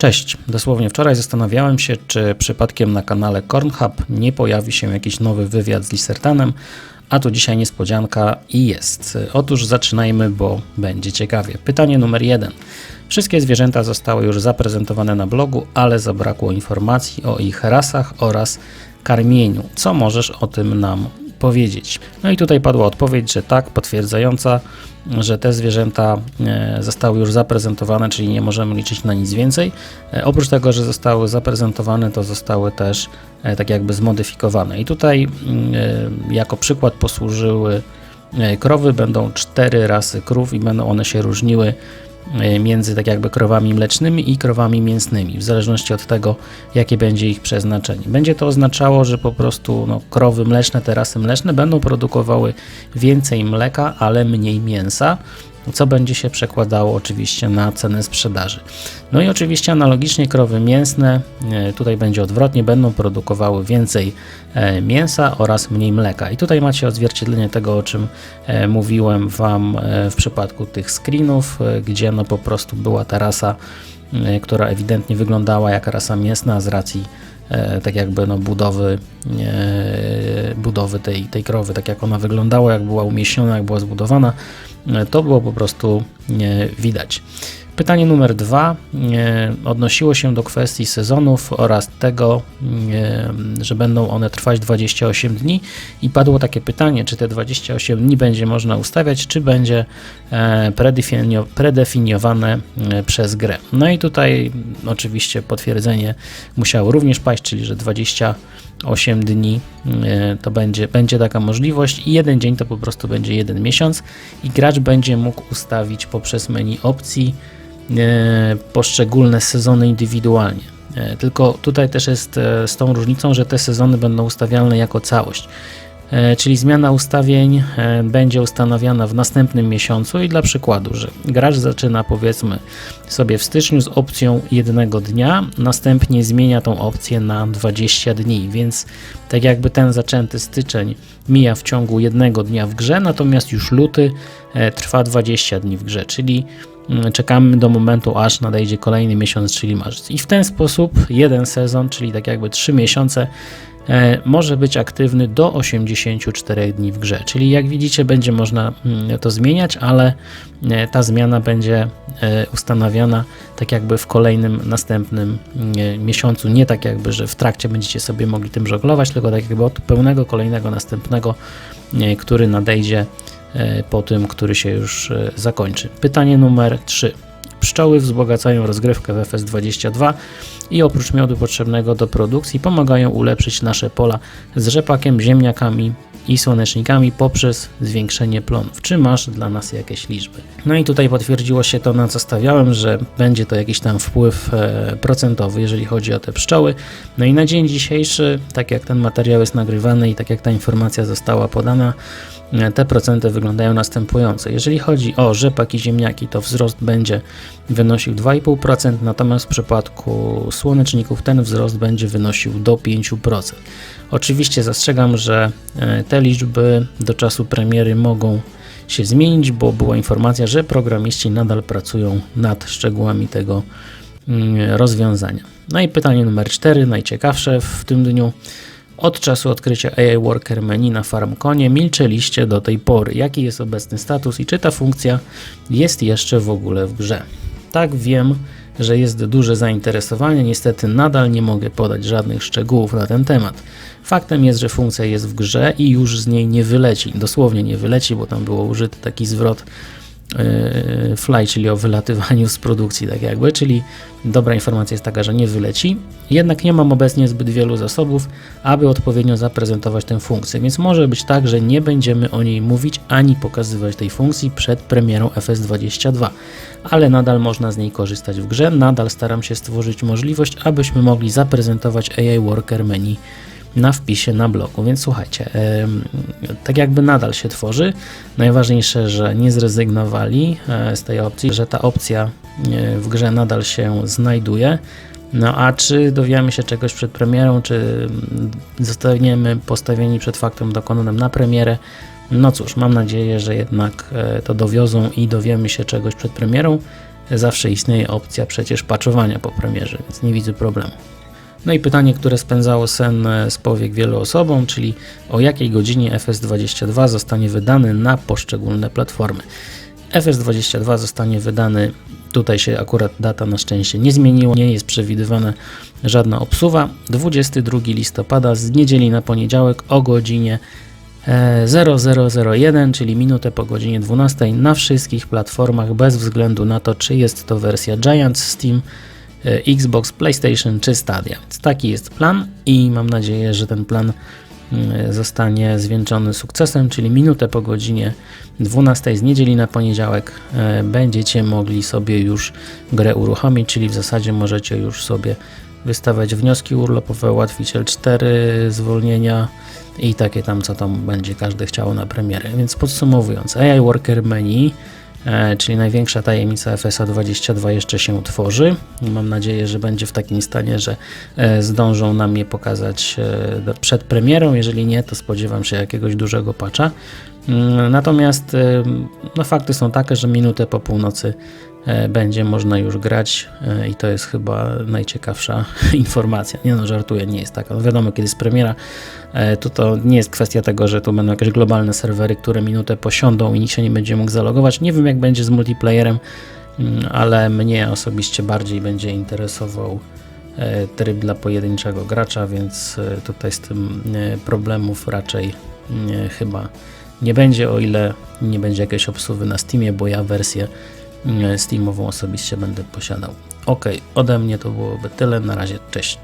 Cześć. Dosłownie wczoraj zastanawiałem się, czy przypadkiem na kanale Cornhub nie pojawi się jakiś nowy wywiad z Lisertanem, a tu dzisiaj niespodzianka i jest. Otóż zaczynajmy, bo będzie ciekawie. Pytanie numer jeden. Wszystkie zwierzęta zostały już zaprezentowane na blogu, ale zabrakło informacji o ich rasach oraz karmieniu. Co możesz o tym nam powiedzieć? No i tutaj padła odpowiedź, że tak, potwierdzająca, że te zwierzęta e, zostały już zaprezentowane, czyli nie możemy liczyć na nic więcej. E, Oprócz tego, że zostały zaprezentowane, to zostały też e, tak jakby zmodyfikowane. I tutaj mm, jako przykład posłużyły krowy. Będą cztery rasy krów i będą one się różniły między tak jakby krowami mlecznymi i krowami mięsnymi, w zależności od tego, jakie będzie ich przeznaczenie. Będzie to oznaczało, że po prostu no, krowy mleczne, te rasy mleczne będą produkowały więcej mleka, ale mniej mięsa, co będzie się przekładało oczywiście na cenę sprzedaży. No i oczywiście analogicznie krowy mięsne, e, tutaj będzie odwrotnie, będą produkowały więcej e, mięsa oraz mniej mleka. I tutaj macie odzwierciedlenie tego, o czym e, mówiłem Wam w przypadku tych screenów, gdzie no po prostu była ta rasa, e, która ewidentnie wyglądała jak rasa mięsna z racji e, tak jakby no budowy, e, budowy tej, tej krowy, tak jak ona wyglądała, jak była umieśniona, jak była zbudowana, e, to było po prostu widać. Pytanie numer dwa e, odnosiło się do kwestii sezonów oraz tego, e, że będą one trwać 28 dni i padło takie pytanie, czy te 28 dni będzie można ustawiać, czy będzie e, predefinio- predefiniowane przez grę. No i tutaj oczywiście potwierdzenie musiało również paść, czyli że 28 dni to będzie, będzie taka możliwość i jeden dzień to po prostu będzie jeden miesiąc i gracz będzie mógł ustawić poprzez menu opcji poszczególne sezony indywidualnie. E, Tylko tutaj też jest e, z tą różnicą, że te sezony będą ustawialne jako całość. E, Czyli zmiana ustawień e, będzie ustanawiana w następnym miesiącu i dla przykładu, że gracz zaczyna powiedzmy sobie w styczniu z opcją jednego dnia, następnie zmienia tą opcję na 20 dni, więc tak jakby ten zaczęty styczeń mija w ciągu jednego dnia w grze, natomiast już luty e, trwa 20 dni w grze, czyli czekamy do momentu, aż nadejdzie kolejny miesiąc, czyli marzec. I w ten sposób jeden sezon, czyli tak jakby 3 miesiące, e, może być aktywny do 84 dni w grze. Czyli jak widzicie, będzie można mm, to zmieniać, ale e, ta zmiana będzie e, ustanawiana tak jakby w kolejnym, następnym mm, miesiącu. Nie tak jakby, że w trakcie będziecie sobie mogli tym żonglować, tylko tak jakby od pełnego kolejnego następnego, który nadejdzie po tym, który się już e, zakończy. Pytanie numer 3. Pszczoły wzbogacają rozgrywkę w FS22 i oprócz miodu potrzebnego do produkcji pomagają ulepszyć nasze pola z rzepakiem, ziemniakami i słonecznikami poprzez zwiększenie plonów. Czy masz dla nas jakieś liczby? No i tutaj potwierdziło się to, na co stawiałem, że będzie to jakiś tam wpływ e, procentowy, jeżeli chodzi o te pszczoły. No i na dzień dzisiejszy, tak jak ten materiał jest nagrywany i tak jak ta informacja została podana, e, te procenty wyglądają następująco. Jeżeli chodzi o rzepak i ziemniaki, to wzrost będzie wynosił 2,5%, natomiast w przypadku słoneczników ten wzrost będzie wynosił do 5%. Oczywiście zastrzegam, że e, te liczby do czasu premiery mogą się zmienić, bo była informacja, że programiści nadal pracują nad szczegółami tego mm, rozwiązania. No i pytanie numer 4, najciekawsze w tym dniu. Od czasu odkrycia AI Worker menu na FarmConie milczeliście do tej pory. Jaki jest obecny status i czy ta funkcja jest jeszcze w ogóle w grze? Tak, wiem, że jest duże zainteresowanie, niestety nadal nie mogę podać żadnych szczegółów na ten temat. Faktem jest, że funkcja jest w grze i już z niej nie wyleci. Dosłownie nie wyleci, bo tam było użyty taki zwrot fly, czyli o wylatywaniu z produkcji, tak jakby, czyli dobra informacja jest taka, że nie wyleci. Jednak nie mam obecnie zbyt wielu zasobów, aby odpowiednio zaprezentować tę funkcję, więc może być tak, że nie będziemy o niej mówić ani pokazywać tej funkcji przed premierą FS22, ale nadal można z niej korzystać w grze. Nadal staram się stworzyć możliwość, abyśmy mogli zaprezentować AI Worker menu na wpisie na blogu. Więc słuchajcie, tak jakby nadal się tworzy. Najważniejsze, że nie zrezygnowali e, z tej opcji, że ta opcja e, w grze nadal się znajduje. No a czy dowiemy się czegoś przed premierą, czy mm, zostaniemy postawieni przed faktem dokonanym na premierę? No cóż, mam nadzieję, że jednak e, to dowiozą i dowiemy się czegoś przed premierą. zawsze istnieje opcja przecież patchowania po premierze, więc nie widzę problemu. No i pytanie, które spędzało sen z powiek wielu osobom, czyli o jakiej godzinie FS22 zostanie wydany na poszczególne platformy. FS22 zostanie wydany, tutaj się akurat data na szczęście nie zmieniła, nie jest przewidywana żadna obsuwa. 22 listopada z niedzieli na poniedziałek o godzinie e, 0001, czyli minutę po godzinie 12 na wszystkich platformach, bez względu na to, czy jest to wersja Giant, Steam, e, Xbox, PlayStation czy Stadia. Więc taki jest plan i mam nadzieję, że ten plan mm, zostanie zwieńczony sukcesem, czyli minutę po godzinie 12 z niedzieli na poniedziałek e, będziecie mogli sobie już grę uruchomić, czyli w zasadzie możecie już sobie wystawiać wnioski urlopowe, ułatwić L4, zwolnienia i takie tam, co tam będzie każdy chciał na premierę. Więc podsumowując, AI Worker Menu, e, czyli największa tajemnica FSA 22 jeszcze się tworzy. Mam nadzieję, że będzie w takim stanie, że e, zdążą nam je pokazać e, przed premierą. Jeżeli nie, to spodziewam się jakiegoś dużego patcha. Mm, Natomiast e, no, fakty są takie, że minutę po północy e, będzie można już grać e, i to jest chyba najciekawsza informacja. Nie no, żartuję, nie jest taka. No wiadomo, kiedy jest premiera, e, to to nie jest kwestia tego, że tu będą jakieś globalne serwery, które minutę posiądą i nikt się nie będzie mógł zalogować. Nie wiem, jak będzie z multiplayerem, mm, ale mnie osobiście bardziej będzie interesował e, tryb dla pojedynczego gracza, więc e, tutaj z tym e, problemów raczej nie, chyba nie będzie, o ile nie będzie jakiejś obsuwy na Steamie, bo ja wersję mm, Steamową osobiście będę posiadał. Ok, ode mnie to byłoby tyle. Na razie, cześć.